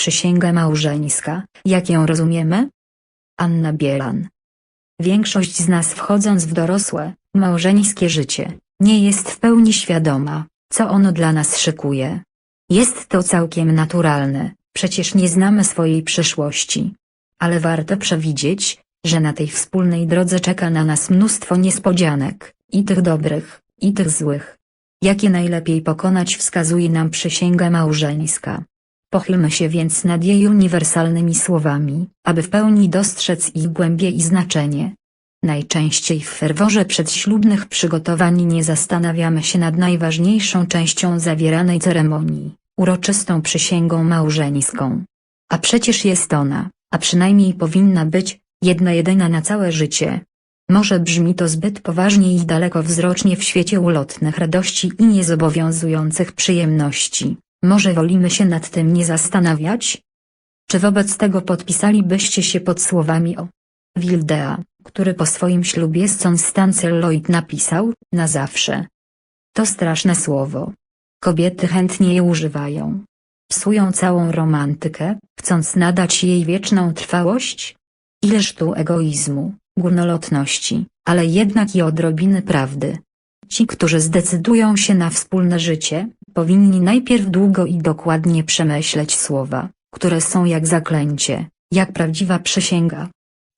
Przysięga małżeńska, jak ją rozumiemy? Anna Bielan. Większość z nas wchodząc w dorosłe, małżeńskie życie, nie jest w pełni świadoma, co ono dla nas szykuje. Jest to całkiem naturalne, przecież nie znamy swojej przyszłości. Ale warto przewidzieć, że na tej wspólnej drodze czeka na nas mnóstwo niespodzianek, i tych dobrych, i tych złych. Jakie najlepiej pokonać wskazuje nam przysięga małżeńska. Pochylmy się więc nad jej uniwersalnymi słowami, aby w pełni dostrzec ich głębie i znaczenie. Najczęściej w ferworze przedślubnych przygotowań nie zastanawiamy się nad najważniejszą częścią zawieranej ceremonii, uroczystą przysięgą małżeńską. A przecież jest ona, a przynajmniej powinna być, jedna jedyna na całe życie. Może brzmi to zbyt poważnie i dalekowzrocznie w świecie ulotnych radości i niezobowiązujących przyjemności, może wolimy się nad tym nie zastanawiać? Czy wobec tego podpisalibyście się pod słowami o Wildea, który po swoim ślubie z Constance Lloyd napisał, na zawsze. To straszne słowo. Kobiety chętnie je używają. Psują całą romantykę, chcąc nadać jej wieczną trwałość? Ileż tu egoizmu, górnolotności, ale jednak i odrobiny prawdy. Ci, którzy zdecydują się na wspólne życie, powinni najpierw długo i dokładnie przemyśleć słowa, które są jak zaklęcie, jak prawdziwa przysięga.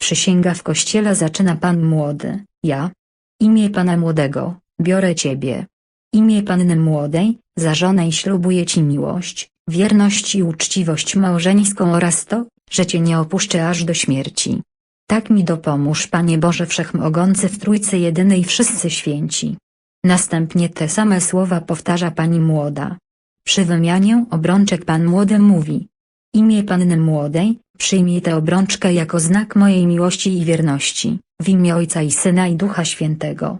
Przysięga w kościele zaczyna Pan młody, ja. Imię Pana młodego, biorę Ciebie. Imię Panny młodej, za żonę i ślubuję Ci miłość, wierność i uczciwość małżeńską oraz to, że Cię nie opuszczę aż do śmierci. Tak mi dopomóż Panie Boże Wszechmogący w Trójcy Jedynej Wszyscy Święci. Następnie te same słowa powtarza pani młoda. Przy wymianie obrączek pan młody mówi. Imię panny młodej, przyjmij tę obrączkę jako znak mojej miłości i wierności, w imię Ojca i Syna i Ducha Świętego.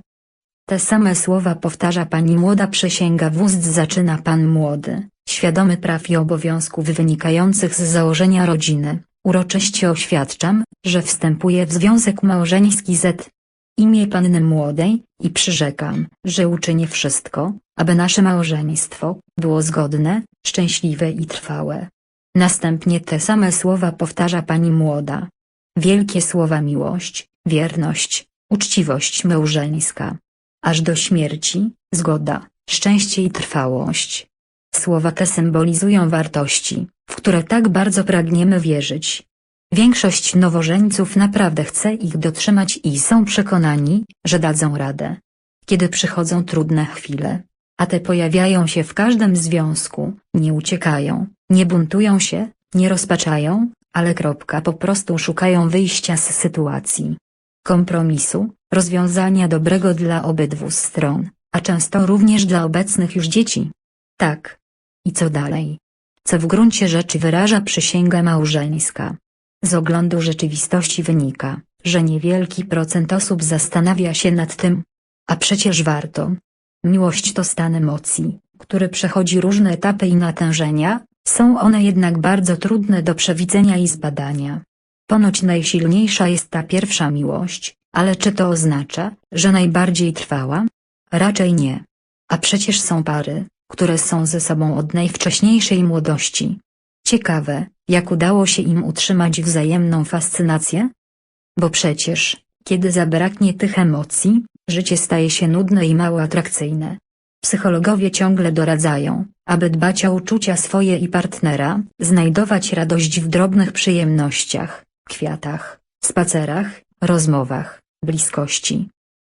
Te same słowa powtarza pani młoda przysięga w ust zaczyna pan młody, świadomy praw i obowiązków wynikających z założenia rodziny. Uroczyście oświadczam, że wstępuję w związek małżeński z imię Panny Młodej, i przyrzekam, że uczynię wszystko, aby nasze małżeństwo było zgodne, szczęśliwe i trwałe. Następnie te same słowa powtarza pani młoda. Wielkie słowa miłość, wierność, uczciwość małżeńska. Aż do śmierci, zgoda, szczęście i trwałość. Słowa te symbolizują wartości, w które tak bardzo pragniemy wierzyć. Większość nowożeńców naprawdę chce ich dotrzymać i są przekonani, że dadzą radę. Kiedy przychodzą trudne chwile, a te pojawiają się w każdym związku, nie uciekają, nie buntują się, nie rozpaczają, ale kropka po prostu szukają wyjścia z sytuacji. Kompromisu, rozwiązania dobrego dla obydwu stron, a często również dla obecnych już dzieci. Tak. I co dalej? Co w gruncie rzeczy wyraża przysięga małżeńska. Z oglądu rzeczywistości wynika, że niewielki procent osób zastanawia się nad tym. A przecież warto. Miłość to stan emocji, który przechodzi różne etapy i natężenia, są one jednak bardzo trudne do przewidzenia i zbadania. Ponoć najsilniejsza jest ta pierwsza miłość, ale czy to oznacza, że najbardziej trwała? Raczej nie. A przecież są pary, które są ze sobą od najwcześniejszej młodości. Ciekawe, jak udało się im utrzymać wzajemną fascynację? Bo przecież, kiedy zabraknie tych emocji, życie staje się nudne i mało atrakcyjne. Psychologowie ciągle doradzają, aby dbać o uczucia swoje i partnera, znajdować radość w drobnych przyjemnościach, kwiatach, spacerach, rozmowach, bliskości.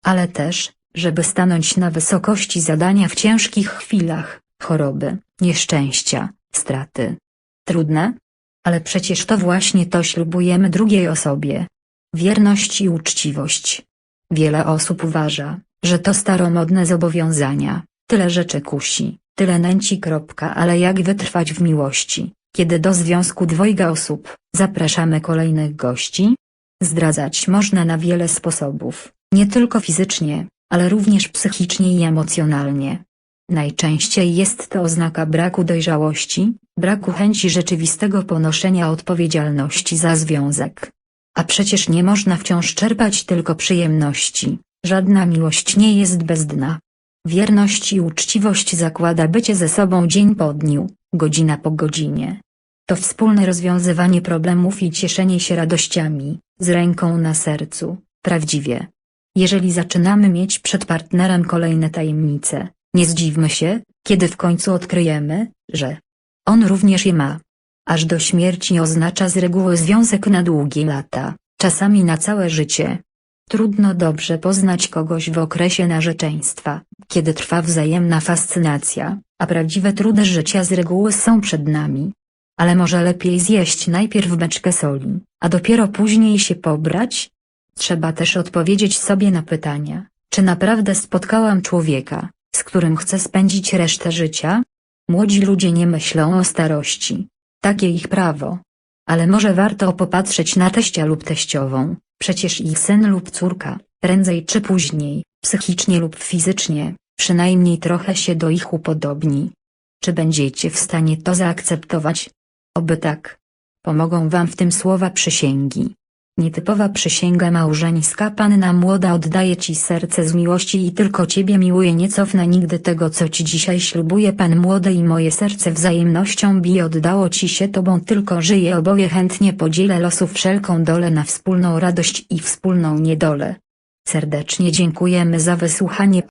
Ale też, żeby stanąć na wysokości zadania w ciężkich chwilach, choroby, nieszczęścia, straty. Trudne? Ale przecież to właśnie to ślubujemy drugiej osobie. Wierność i uczciwość. Wiele osób uważa, że to staromodne zobowiązania, tyle rzeczy kusi, tyle nęci. Kropka, ale jak wytrwać w miłości, kiedy do związku dwojga osób zapraszamy kolejnych gości? Zdradzać można na wiele sposobów, nie tylko fizycznie, ale również psychicznie i emocjonalnie. Najczęściej jest to oznaka braku dojrzałości, braku chęci rzeczywistego ponoszenia odpowiedzialności za związek. A przecież nie można wciąż czerpać tylko przyjemności, żadna miłość nie jest bez dna. Wierność i uczciwość zakłada bycie ze sobą dzień po dniu, godzina po godzinie. To wspólne rozwiązywanie problemów i cieszenie się radościami, z ręką na sercu, prawdziwie. Jeżeli zaczynamy mieć przed partnerem kolejne tajemnice, nie zdziwmy się, kiedy w końcu odkryjemy, że on również je ma. Aż do śmierci oznacza z reguły związek na długie lata, czasami na całe życie. Trudno dobrze poznać kogoś w okresie narzeczeństwa, kiedy trwa wzajemna fascynacja, a prawdziwe trudy życia z reguły są przed nami. Ale może lepiej zjeść najpierw beczkę soli, a dopiero później się pobrać? Trzeba też odpowiedzieć sobie na pytania, czy naprawdę spotkałam człowieka, z którym chcę spędzić resztę życia? Młodzi ludzie nie myślą o starości. Takie ich prawo. Ale może warto popatrzeć na teścia lub teściową, przecież ich syn lub córka, prędzej czy później, psychicznie lub fizycznie, przynajmniej trochę się do ich upodobni. Czy będziecie w stanie to zaakceptować? Oby tak. Pomogą wam w tym słowa przysięgi. Nietypowa przysięga małżeńska. Panna młoda oddaje ci serce z miłości i tylko ciebie miłuje. Nie cofnę nigdy tego co ci dzisiaj ślubuje Pan młody i moje serce wzajemnością bije. Oddało ci się tobą tylko żyję. Oboje chętnie podzielę losu wszelką dolę na wspólną radość i wspólną niedolę. Serdecznie dziękujemy za wysłuchanie